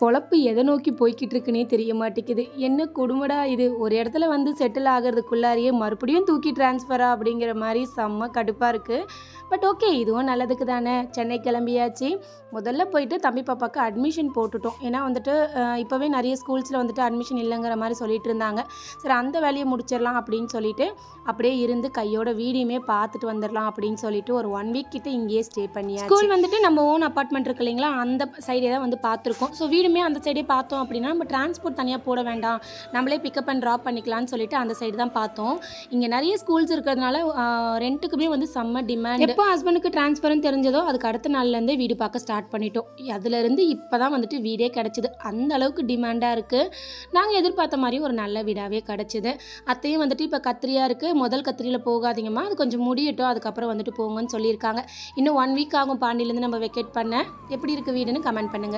பொழப்பு எதை நோக்கி போய்கிட்டு இருக்குன்னே தெரிய மாட்டேங்குது. என்ன கொடுமடா இது? ஒரு இடத்துல வந்து செட்டில் ஆகிறதுக்குள்ளாரியே மறுபடியும் தூக்கி டிரான்ஸ்ஃபரா அப்படிங்கிற மாதிரி செம்ம கடுப்பாக இருக்குது பட் ஓகே இதுவும் நல்லதுக்கு தானே. சென்னை கிளம்பியாச்சு. முதல்ல போயிட்டு தம்பி பாப்பாவுக்கு அட்மிஷன் போட்டுட்டோம். ஏன்னா வந்துட்டு இப்போவே நிறைய ஸ்கூல்ஸில் வந்துட்டு அட்மிஷன் இல்லைங்கிற மாதிரி சொல்லிட்டு இருந்தாங்க. சரி அந்த வேலையை முடிச்சிடலாம் அப்படின்னு சொல்லிட்டு அப்படியே இருந்து கையோட வீடியுமே பார்த்துட்டு வந்துடலாம் அப்படின்னு சொல்லிட்டு ஒரு ஒன் வீக் கிட்ட இங்கேயே ஸ்டே பண்ணியாச்சு. ஸ்கூல் வந்துட்டு நம்ம ஓன் அப்பார்ட்மெண்ட் இருக்கு இல்லைங்களா? அந்த சைடே தான் வந்து பார்த்துருக்கோம். ஸோ வீடுமே அந்த சைடே பார்த்தோம் அப்படின்னா நம்ம டிரான்ஸ்போர்ட் தனியாக போட வேண்டாம். நம்மளே பிக்கப் அண்ட் ட்ராப் பண்ணிக்கலாம்னு சொல்லிட்டு அந்த சைடு தான் பார்த்தோம். இங்கே நிறைய ஸ்கூல்ஸ் இருக்கிறதுனால ரெண்ட்டுக்குமே வந்து செம்ம டிமாண்ட் எப்போ ஹஸ்பண்டுக்கு ட்ரான்ஸ்ஃபர்னு தெரிஞ்சதோ அதுக்கு அடுத்த நாள்லேருந்தே வீடு பார்க்க ஸ்டார்ட் பண்ணிட்டோம். அதுலேருந்து இப்போ தான் வந்துட்டு வீடே கிடச்சிது. அந்த அளவுக்கு டிமாண்டாக இருக்குது நாங்கள் எதிர்பார்த்த மாதிரி ஒரு நல்ல வீடாகவே கிடச்சிது. அத்தையும் வந்துட்டு இப்போ கத்திரியாக இருக்குது முதல் கத்திரியில் போகாதீங்கம்மா. அது கொஞ்சம் முடியட்டும். அதுக்கப்புறம் வந்துட்டு போங்கன்னு சொல்லியிருக்காங்க. இன்னும் ஒன் வீக் ஆகும் பாண்டியிலேருந்து நம்ம வெக்கேட் பண்ண. எப்படி இருக்குது வீடுன்னு கமெண்ட் பண்ணுங்கள்